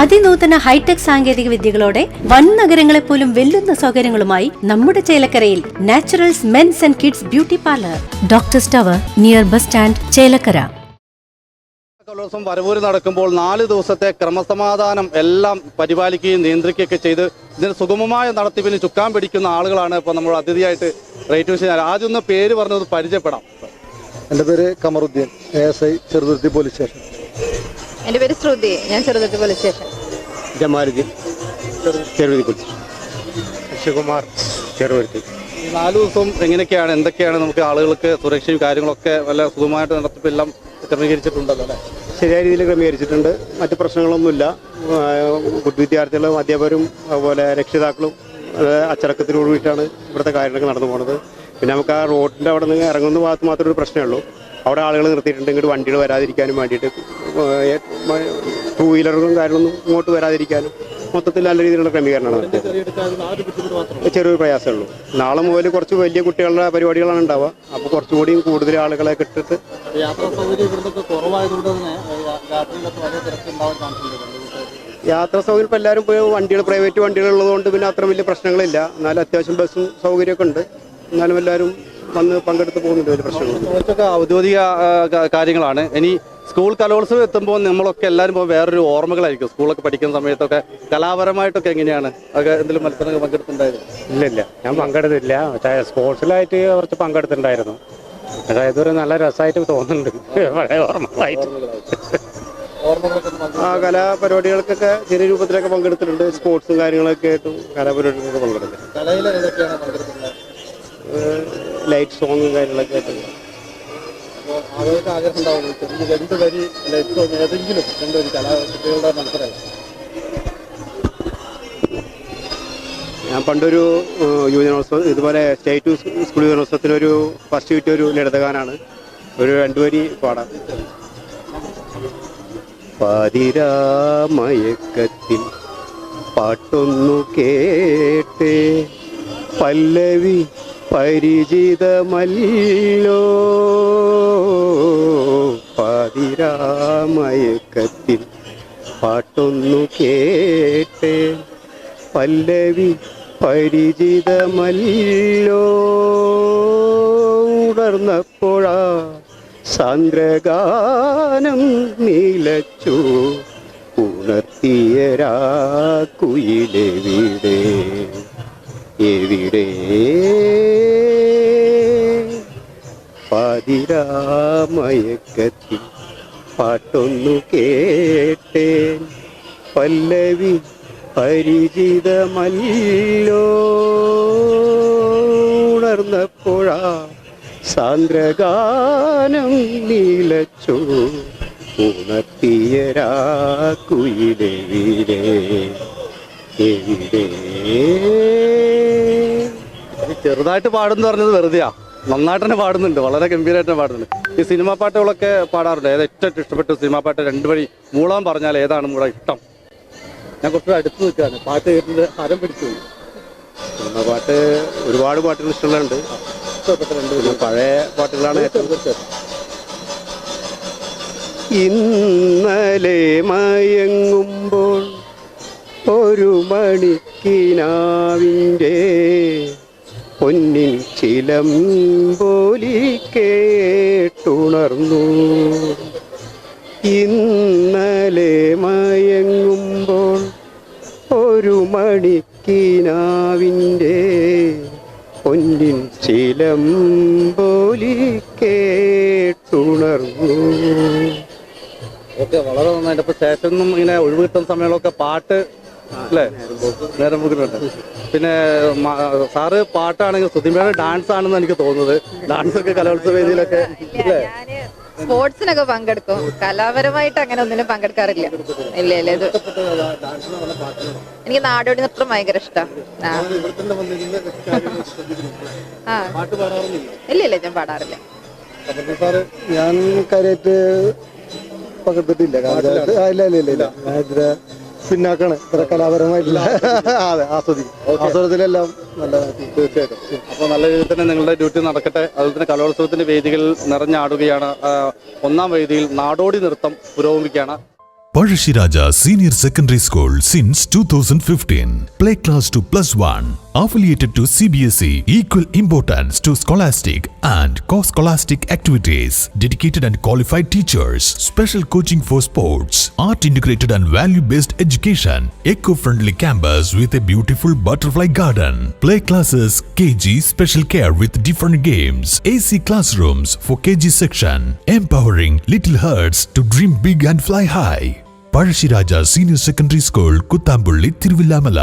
അതിനൂതന hi tech സാങ്കേതിക വിദ്യകളോടെ വൻ നഗരങ്ങളെ പോലും വെല്ലുന്ന സൗകര്യങ്ങളുമായി നമ്മുടെ ചേലക്കരയിൽ Naturals men's and kids beauty parlour. Doctor സ്റ്റവർ near bus stand Chelakkara. കലോത്സവം വരവൂര് നടക്കുമ്പോൾ നാല് ദിവസത്തെ ക്രമസമാധാനം എല്ലാം പരിപാലിക്കുകയും നിയന്ത്രിക്കുകയൊക്കെ ചെയ്ത് ഇതിന് സുഗമമായ നടത്തിപ്പിന് ചുക്കാൻ പിടിക്കുന്ന ആളുകളാണ് ഇപ്പോൾ നമ്മൾ അതിഥിയായിട്ട് റേറ്റ് വിഷയം ആദ്യം ഒന്ന് പേര് പറഞ്ഞത് പരിചയപ്പെടാം. എന്റെ പേര് Kamaruddin A S I Cheruthuruthy police station. എന്റെ പേര് ശ്രുതി. ഞാൻ ചെറുതുരുത്തി പോലീസ് സ്റ്റേഷൻ ജമാലുദ്ദീൻ ചെറുതി കുറിച്ച് ശിവകുമാർ ചെറുപുരത്തി ഈ നാല് ദിവസം എങ്ങനെയൊക്കെയാണ് എന്തൊക്കെയാണ് നമുക്ക് ആളുകൾക്ക് സുരക്ഷയും കാര്യങ്ങളൊക്കെ വല്ല സുഖമായിട്ട് നടത്തിപ്പെല്ലാം ക്രമീകരിച്ചിട്ടുണ്ടല്ലോ അല്ലേ? ശരിയായ രീതിയിൽ ക്രമീകരിച്ചിട്ടുണ്ട്. മറ്റു പ്രശ്നങ്ങളൊന്നുമില്ല. വിദ്യാർത്ഥികളും അധ്യാപകരും അതുപോലെ രക്ഷിതാക്കളും അച്ചടക്കത്തിലൂടെ അച്ചടക്കത്തിനോട് കൂടിയിട്ടാണ് ഇവിടുത്തെ കാര്യങ്ങളൊക്കെ നടന്നു പോകുന്നത് പിന്നെ നമുക്ക് ആ റോഡിന്റെ അവിടെ നിന്ന് ഇറങ്ങുന്ന ഭാഗത്ത് മാത്രമേ ഒരു പ്രശ്നമേ ഉള്ളൂ. അവിടെ ആളുകൾ നിർത്തിയിട്ടുണ്ട്. ഇങ്ങോട്ട് വണ്ടികൾ വരാതിരിക്കാനും വേണ്ടിയിട്ട്. ടൂ വീലറുകളും കാര്യങ്ങളൊന്നും ഇങ്ങോട്ട് വരാതിരിക്കാനും മൊത്തത്തിൽ നല്ല രീതിയിലുള്ള ക്രമീകരണമാണ് ചെറിയൊരു പ്രയാസമേ ഉള്ളൂ നാളെ മുതൽ കുറച്ച് വലിയ കുട്ടികളുടെ പരിപാടികളാണ് ഉണ്ടാവുക. അപ്പോൾ കുറച്ചുകൂടിയും കൂടുതൽ ആളുകളെ കിട്ടിട്ട് യാത്രാ സൗകര്യം ഇപ്പോൾ എല്ലാവരും വണ്ടികൾ പ്രൈവറ്റ് വണ്ടികൾ ഉള്ളതുകൊണ്ട് പിന്നെ അത്ര വലിയ പ്രശ്നങ്ങളില്ല. എന്നാലും അത്യാവശ്യം ബസ്സും സൗകര്യമൊക്കെ ഉണ്ട്. എന്നാലും എല്ലാവരും വന്ന് പങ്കെടുത്ത് പോകുന്നുണ്ട് വലിയ കുറച്ചൊക്കെ ഔദ്യോഗിക കാര്യങ്ങളാണ്. ഇനി സ്കൂൾ കലോത്സവം എത്തുമ്പോൾ നമ്മളൊക്കെ എല്ലാവരും പോകും വേറൊരു ഓർമ്മകളായിരിക്കും. സ്കൂളൊക്കെ പഠിക്കുന്ന സമയത്തൊക്കെ കലാപരമായിട്ടൊക്കെ എങ്ങനെയാണ്? അതൊക്കെ എന്തെങ്കിലും മത്സരങ്ങൾ പങ്കെടുത്തിട്ടുണ്ടായിരുന്നു? ഇല്ല ഇല്ല. ഞാൻ പങ്കെടുത്തില്ല. പക്ഷേ സ്പോർട്സിലായിട്ട് കുറച്ച് പങ്കെടുത്തിട്ടുണ്ടായിരുന്നു. പക്ഷേ ഇതൊരു നല്ല രസമായിട്ട് തോന്നുന്നുണ്ട്. പഴയ ഓർമ്മകളായിട്ട്. ആ കലാപരിപാടികൾക്കൊക്കെ ചെറിയ രൂപത്തിലൊക്കെ പങ്കെടുത്തിട്ടുണ്ട്. സ്പോർട്സും കാര്യങ്ങളൊക്കെ ആയിട്ടും കലാപരിപാടികളൊക്കെ പങ്കെടുത്തിട്ടുണ്ട്. ലൈറ്റ് സോങ്ങും കാര്യങ്ങളൊക്കെ ആയിട്ട് അപ്പോൾ ആളുകൾക്ക് ആഗ്രഹം ഉണ്ടാവും ചെറിയ രണ്ട് വരി ലൈറ്റോ ഏതെങ്കിലും രണ്ട് വരി കലാ കുട്ടികളുടെ മത്സരമല്ല ഞാൻ പണ്ടൊരു യുവജനോത്സവം ഇതുപോലെ സ്റ്റേറ്റ് സ്കൂൾ യുവജനോത്സവത്തിനൊരു ഫസ്റ്റ് കിട്ടിയ ഒരു ലളിതഗാനാണ്. ഒരു രണ്ടു വരി പാടാം. പാതിരാമയക്കത്തിൽ പാട്ടൊന്നു കേട്ടേ പല്ലവി പരിചിതമല്ലോ. പാതിരാമയക്കത്തിൽ പാട്ടൊന്നു കേട്ട് പല്ലവി പരിചിതമല്ലോ. ഉണർന്നപ്പോഴാ സാന്ദ്രഗാനം നീലച്ചു. ഉണർത്തിയരാ കുയിലെവിടെ എവിടെ പാതിരാമയക്കത്തിൽ പാട്ടൊന്നു കേട്ടേ. പല്ലവി പരിചിതമല്ലോ. ഉണർന്നപ്പോഴാ സാന്ദ്രഗാനം നീലച്ചോ ഉണർത്തിയരാ കുയിലെ ചെറുതായിട്ട് പാടുന്നു പറഞ്ഞത് വെറുതെയാ. നന്നായിട്ട് തന്നെ പാടുന്നുണ്ട്. വളരെ ഗംഭീരമായിട്ട് പാടുന്നുണ്ട്. ഈ സിനിമാ പാട്ടുകളൊക്കെ പാടാറുണ്ട്. ഏതാ ഏറ്റവും ഇഷ്ടപ്പെട്ട സിനിമാ പാട്ട് രണ്ടു വഴി മൂളാൻ പറഞ്ഞാൽ ഏതാണ് മൂളം ഇഷ്ടം? ഞാൻ കുറച്ച് അടുത്ത് നിൽക്കുകയാണ്. പാട്ട് കേട്ടിട്ട് ഹരം പിടിച്ചു സിനിമ പാട്ട് ഒരുപാട് പാട്ടുകൾ ഇഷ്ടമുള്ളുണ്ട് ഇഷ്ടപ്പെട്ട രണ്ട് പഴയ പാട്ടുകളാണ് ഏറ്റവും ഇന്നലെ മയങ്ങുമ്പോൾ ഒരു മണിക്കിനാവിന്റെ പൊന്നിൻ ചിലം പോലി കേട്ടുണർന്നു. ഇന്നലെ മയങ്ങുമ്പോൾ ഒരു മണിക്കിനാവിന്റെ പൊന്നിൻ ചിലം പോലി കേട്ടുണർന്നു. ഓക്കെ വളരെ നന്നായിട്ട്. ഇപ്പൊ സ്റ്റേഷനിൽ നിന്നും ഇങ്ങനെ ഒഴിവ് കിട്ടുന്ന സമയങ്ങളൊക്കെ പാട്ട് അല്ലേ? നേരം പോക്കുന്നുണ്ട് പിന്നെ സാറ് പാട്ടാണെങ്കിൽ സുധിമയുടെ ഡാൻസ് ആണെന്ന് എനിക്ക് തോന്നുന്നത്. ഡാൻസ് ഒക്കെ കലോത്സവ വേദിയിലൊക്കെ അല്ലേ? സ്പോർട്സിനൊക്കെ പങ്കെടുക്കും. കലാപരമായിട്ട് അങ്ങനെ ഒന്നിനും പങ്കെടുക്കാറില്ല. ഇല്ല ഇല്ല ഇത് എനിക്ക് നാടോടി നൃത്തം ഭയങ്കര ഇഷ്ടം. ആ. പാട്ട് പാടാറുന്നില്ല ഇല്ല ഇല്ല ഞാൻ പാടാറില്ല. ഞാൻ കാര്യമായിട്ട് പങ്കെടുത്തിട്ടില്ല. കാരണം ഇല്ല ഇല്ല ഇല്ല പിന്നാക്കാണ്. ഇത്ര കലാപരമായിട്ടുള്ള അതെ ആസ്വദിക്കും. ആസ്വാദത്തിലെല്ലാം നല്ല തീർച്ചയായിട്ടും. അപ്പോൾ നല്ല രീതിയിൽ തന്നെ നിങ്ങളുടെ ഡ്യൂട്ടി നടക്കട്ടെ. അതുപോലെ തന്നെ കലോത്സവത്തിന്റെ വേദികളിൽ നിറഞ്ഞാടുകയാണ്. ഒന്നാം വേദിയിൽ നാടോടി നൃത്തം പുരോഗമിക്കുകയാണ്. Parashiraja Senior Secondary School since 2015. Play class two plus one. Affiliated to CBSE, E, equal importance to scholastic and co-scholastic activities. Dedicated and qualified teachers, special coaching for sports, art integrated and value-based education, eco-friendly campus with a beautiful butterfly garden, play classes, KG special care with different games, AC classrooms for KG section, empowering little hearts to dream big and fly high. Pazhassiraja senior secondary school Kuthampully Thiruvilwamala